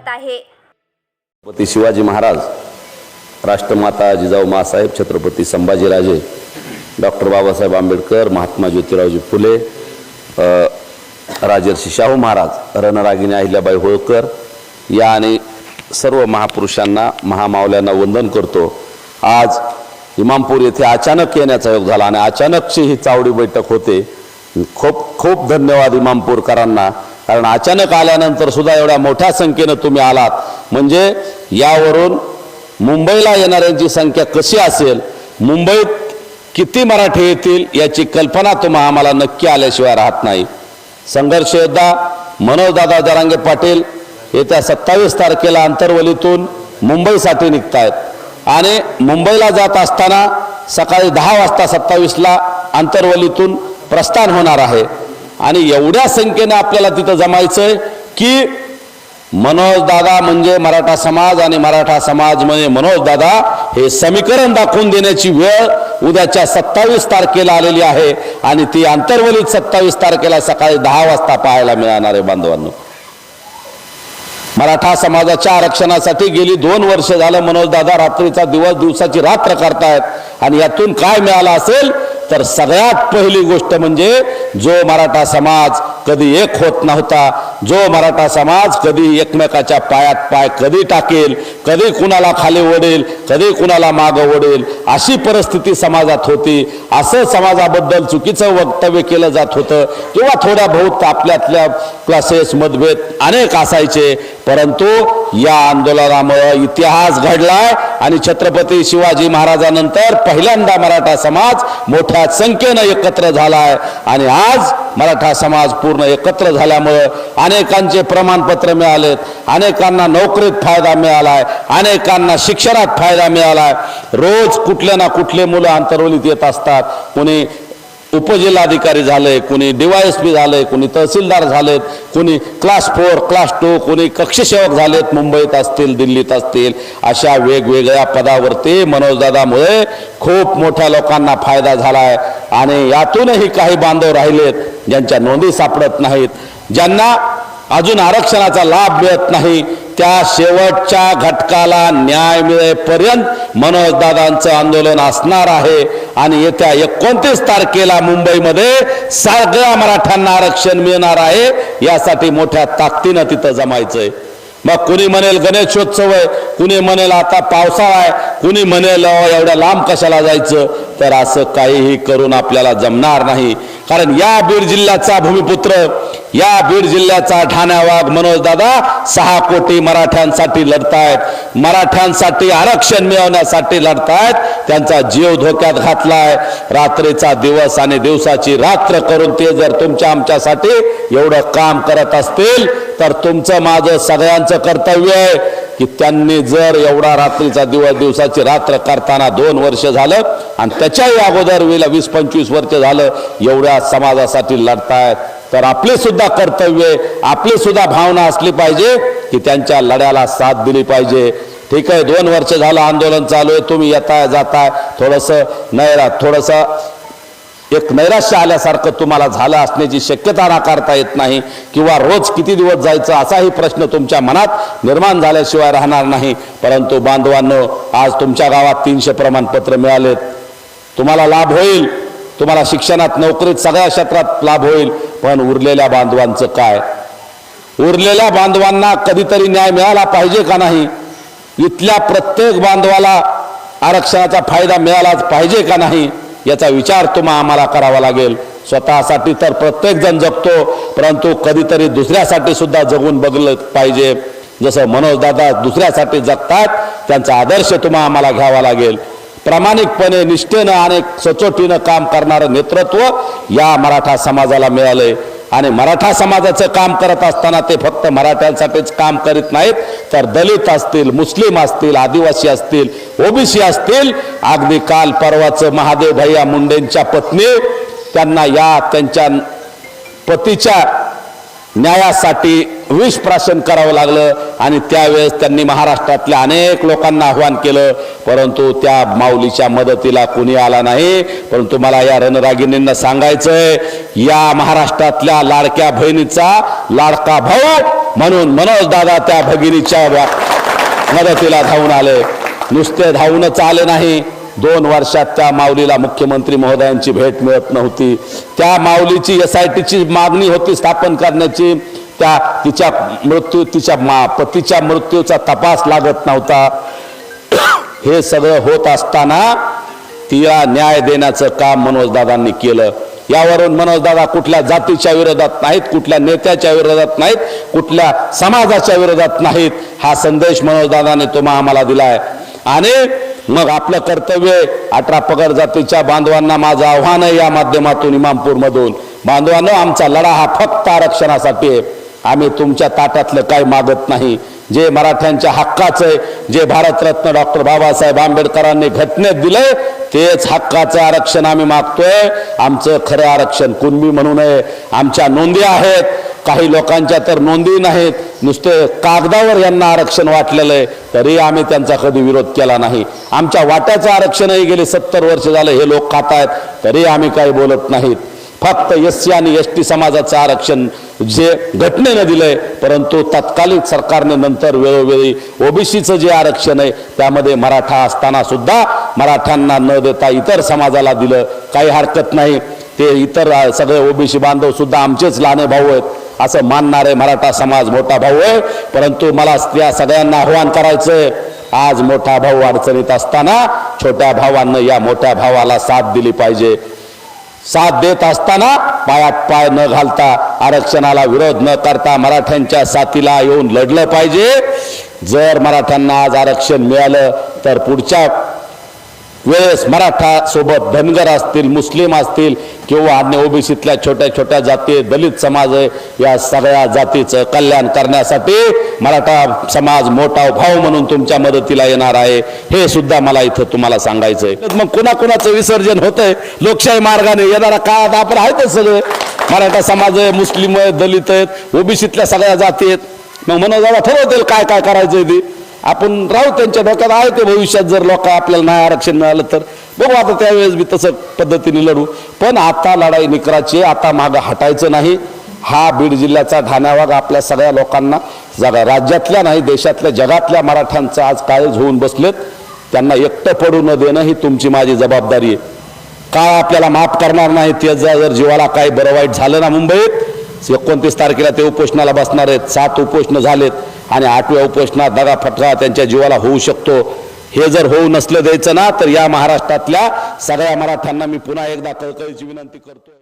लागत आहे. छत्रपती शिवाजी महाराज राष्ट्रमाता जिजाऊ मासाहेब छत्रपती संभाजीराजे डॉक्टर बाबासाहेब आंबेडकर महात्मा ज्योतिरावजी फुले राजर्षी शाहू महाराज रणरागिणी अहिल्याबाई होळकर या आणि सर्व महापुरुषांना महामावल्यांना वंदन करतो. आज इमामपूर येथे अचानक येण्याचा योग झाला आणि अचानकची ही चावडी बैठक होते. खूप खूप धन्यवाद इमामपूरकरांना. कारण अचानक आल्यानंतर सुद्धा एवढ्या मोठ्या संख्येनं तुम्ही आलात. म्हणजे यावरून मुंबईला येणाऱ्यांची संख्या कशी असेल मुंबईत किती मराठी येतील याची कल्पना तुम्हा आम्हाला नक्की आल्याशिवाय राहत नाही. संघर्ष योद्धा मनोजदादा जरांगे पाटील येत्या सत्तावीस तारखेला आंतरवलीतून मुंबईसाठी निघतायत. आणि मुंबईला जात असताना सकाळी दहा वाजता सत्तावीसला आंतरवलीतून प्रस्थान होणार आहे. आणि एवढ्या संख्येने आपल्याला तिथं जमायचं आहे की मनोज दादा म्हणजे मराठा समाज आणि मराठा समाज म्हणजे मनोज दादा हे समीकरण दाखवून देण्याची वेळ उद्याच्या सत्तावीस तारखेला आलेली आहे आणि ती अंतर्वलीत सत्तावीस तारखेला सकाळी दहा वाजता पाहायला मिळणार आहे बांधवांनो. मराठा समाजाच्या आरक्षणासाठी गेली दोन वर्ष झालं मनोजदादा रात्रीचा दिवस दिवसाची रात्र करतायत आणि यातून काय मिळालं असेल तर सगळ्यात पहिली गोष्ट म्हणजे जो मराठा समाज कधी एक होत नव्हता जो मराठा समाज कधी एकमेकाच्या पायात पाय कधी टाकेल कधी कुणाला खाली ओढेल कधी कुणाला मागं ओढेल अशी परिस्थिती समाजात होती. असं समाजाबद्दल चुकीचं वक्तव्य केलं जात होतं किंवा थोड्या बहुत आपल्यातल्या क्लासेस मतभेद अनेक असायचे. परंतु या आंदोलनामुळं इतिहास घडलाय आणि छत्रपती शिवाजी महाराजानंतर पहिल्यांदा मराठा समाज मोठ्या संख्येनं एकत्र झालाय. आणि आज मराठा समाज पूर्ण एकत्र झाल्यामुळं अनेकांचे प्रमाणपत्र मिळालेत. अनेकांना नोकरीत फायदा मिळालाय. अनेकांना शिक्षणात फायदा मिळालाय. रोज कुठले ना कुठले मुलं आंतरवलीत येत असतात. कोणी उपजिल्हाधिकारी झाले कोणी डीवायएसपी झाले कोणी तहसीलदार झालेत कोणी क्लास फोर क्लास टू कोणी कक्षसेवक झालेत मुंबईत असतील दिल्लीत असतील अशा वेगवेगळ्या पदावरती मनोजदादामुळे खूप मोठ्या लोकांना फायदा झाला आहे आणि यातूनही काही बांधव राहिलेत. ज्यांच्या नोंदी सापडत नाहीत ज्यांना अजून आरक्षणाचा लाभ मिळत नाही त्या शेवटच्या घटकाला न्याय मिळेपर्यंत मनोजदादांचं आंदोलन असणार आहे. आणि येत्या एकोणतीस तारखेला मुंबईमध्ये सगळ्या मराठ्यांना आरक्षण मिळणार आहे यासाठी मोठ्या ताकदीनं तिथं जमायचंय. मग कुणी म्हणेल गणेशोत्सव आहे कुणी म्हणेल आता पावसाळा आहे कुणी म्हणेल एवढ्या लांब कशाला जायचं? तर असं काहीही करून आपल्याला जमणार नाही. कारण या बीड जिल्ह्याचा भूमिपुत्र या बीड जिल्ह्याचा ठाण्यावाग मनोज दादा सहा कोटी मराठ्यांसाठी लढतायत. मराठ्यांसाठी आरक्षण मिळवण्यासाठी लढतायत. त्यांचा जीव धोक्यात घातलाय. रात्रीचा दिवस आणि दिवसाची रात्र करून ते जर तुमच्या आमच्यासाठी एवढं काम करत असतील तर तुमचं माझं सगळ्यांचं कर्तव्य आहे की त्यांनी जर एवढा रात्रीचा दिवस दिवसाची रात्र करताना दोन वर्ष झालं आणि त्याच्याही अगोदर वेळेला वीस पंचवीस वर्ष झालं एवढ्या समाजासाठी लढतायत. तर आपले सुद्धा कर्तव्य आपली सुद्धा भावना असली पाहिजे की त्यांच्या लढ्याला साथ दिली पाहिजे. ठीक आहे दोन वर्ष झालं आंदोलन चालू आहे तुम्ही येताय जाताय. थोडंसं नैरा थोडंसं एक नैराश्य आल्यासारखं तुम्हाला झालं असण्याची शक्यता नाकारता येत नाही किंवा रोज किती दिवस जायचं असाही प्रश्न तुमच्या मनात निर्माण झाल्याशिवाय राहणार नाही. परंतु बांधवांनो आज तुमच्या गावात तीनशे प्रमाणपत्र मिळालेत. तुम्हाला लाभ होईल. तुम्हाला शिक्षणात नोकरीत सगळ्या क्षेत्रात लाभ होईल. पण उरलेल्या बांधवांचं काय? उरलेल्या बांधवांना कधीतरी न्याय मिळाला पाहिजे का नाही? इथल्या प्रत्येक बांधवाला आरक्षणाचा फायदा मिळालाच पाहिजे का नाही? याचा विचार तुम्हा आम्हाला करावा लागेल. स्वतःसाठी तर प्रत्येकजण जगतो परंतु कधीतरी दुसऱ्यासाठी सुद्धा जगून बघलं पाहिजे. जसं मनोजदादा दुसऱ्यासाठी जगतात त्यांचा आदर्श तुम्हा आम्हाला घ्यावा लागेल. प्रामाणिकपणे निष्ठेनं आणि सचोटीनं काम करणारं नेतृत्व या मराठा समाजाला मिळालंय. आणि मराठा समाजाचं काम करत असताना ते फक्त मराठ्यांसाठीच काम करीत नाहीत तर दलित असतील मुस्लिम असतील आदिवासी असतील ओबीसी असतील अगदी काल परवाचं महादेव भैया मुंडेंच्या पत्नी त्यांना या त्यांच्या पतीच्या न्यायासाठी विष प्राशन करावं लागलं आणि त्यावेळेस त्यांनी महाराष्ट्रातल्या अनेक लोकांना आव्हान केलं. परंतु त्या माऊलीच्या मदतीला कुणी आला नाही. परंतु मला या रणरागिणींना सांगायचंय या महाराष्ट्रातल्या लाडक्या बहिणीचा लाडका भाऊ म्हणून मनोज दादा त्या भगिनीच्या मदतीला धावून आले. नुसते धावूनच आले नाही. दोन वर्षात त्या माऊलीला मुख्यमंत्री महोदयांची भेट मिळत नव्हती. त्या माऊलीची एस आय टीची मागणी होती स्थापन करण्याची. त्या तिच्या मृत्यू तिच्या मा पतीच्या मृत्यूचा तपास लागत नव्हता. हे सगळं होत असताना तिला न्याय देण्याचं काम मनोजदादांनी केलं. यावरून मनोजदादा कुठल्या जातीच्या विरोधात नाहीत कुठल्या नेत्याच्या विरोधात नाहीत कुठल्या समाजाच्या विरोधात नाहीत. हा संदेश मनोजदादाने तुम्हा आम्हाला दिलाय. आणि मग आपलं कर्तव्य अठरा पगड जातीच्या बांधवांना माझं आव्हान आहे या माध्यमातून इमामपूरमधून. बांधवांनो आमचा लढा हा फक्त आरक्षणासाठी आहे. आम्ही तुमच्या ताटातलं काही मागत नाही. जे मराठ्यांच्या हक्काचं आहे जे भारतरत्न डॉक्टर बाबासाहेब आंबेडकरांनी घटनेत दिलंय तेच हक्काचं आरक्षण आम्ही मागतोय. आमचं खरं आरक्षण कुणबी म्हणून नये. आमच्या नोंदी आहेत. काही लोकांच्या तर नोंदी नाहीत. नुसते कागदावर यांना आरक्षण वाटलेलं आहे. तरी आम्ही त्यांचा कधी विरोध केला नाही. आमच्या वाट्याचं आरक्षणही गेले सत्तर वर्ष झालं हे लोक खात आहेत तरी आम्ही काही बोलत नाहीत. फक्त एस सी आणि एस टी समाजाचं आरक्षण जे घटनेनं दिलंय परंतु तत्कालीन सरकारने नंतर वेळोवेळी ओबीसीचं जे आरक्षण आहे त्यामध्ये मराठा असताना सुद्धा मराठ्यांना न देता इतर समाजाला दिलं. काही हरकत नाही. ते इतर सगळे ओबीसी बांधव सुद्धा आमचेच लहाने भाऊ आहेत. असं मानणारे मराठा समाज मोठा भाऊ आहे. परंतु मला त्या सगळ्यांना आव्हान करायचंय. आज मोठा भाऊ अडचणीत असताना छोट्या भावांना या मोठ्या भावाला साथ दिली पाहिजे. साथ देत असताना पायात पाय न घालता आरक्षणाला विरोध न करता मराठ्यांच्या साथीला येऊन लढलं पाहिजे. जर मराठ्यांना आज आरक्षण मिळालं तर पुढच्या वेळेस मराठा सोबत धनगर असतील मुस्लिम असतील किंवा अन्य ओबीसीतल्या छोट्या छोट्या जाती आहेत, दलित समाज आहे या सगळ्या जातीचं कल्याण करण्यासाठी मराठा समाज मोठा भाव म्हणून तुमच्या मदतीला येणार आहे. हे सुद्धा मला इथं तुम्हाला सांगायचंय. मग कुणाकुणाचं विसर्जन होतंय? लोकशाही मार्गाने येणारा काळात आपण आहेतच सगळे. मराठा समाज आहे मुस्लिम आहे दलित आहेत ओबीसीतल्या सगळ्या जाती आहेत. मग मनोजाला ठरवतील काय काय करायचंय ते. आपण राहू त्यांच्या डोक्यात आहे ते भविष्यात जर लोक आपल्याला नाही आरक्षण मिळालं तर. बघू आता त्यावेळेस बी तसं पद्धतीने लढू. पण आता लढाई निकराची आता मागं हटायचं नाही. हा बीड जिल्ह्याचा ठाण्यावाग आपल्या सगळ्या लोकांना जगा राज्यातल्या नाही देशातल्या जगातल्या मराठ्यांचं आज काळीज होऊन बसलेत. त्यांना एकटं पडू न देणं ही तुमची माझी जबाबदारी आहे. काय आपल्याला माफ करणार नाही ते जर जीवाला काही बरं वाईट झालं ना मुंबईत एकोणतीस तारखेला ते उपोषणाला बसणार आहेत सात उपोषण झालेत. आणि आठव्या उपोषणात दगा फटका त्यांच्या जीवाला होऊ शकतो. हे जर होऊ नसलं द्यायचं ना तर या महाराष्ट्रातल्या सगळ्या मराठ्यांना मी पुन्हा एकदा कळकळीची विनंती करतोय.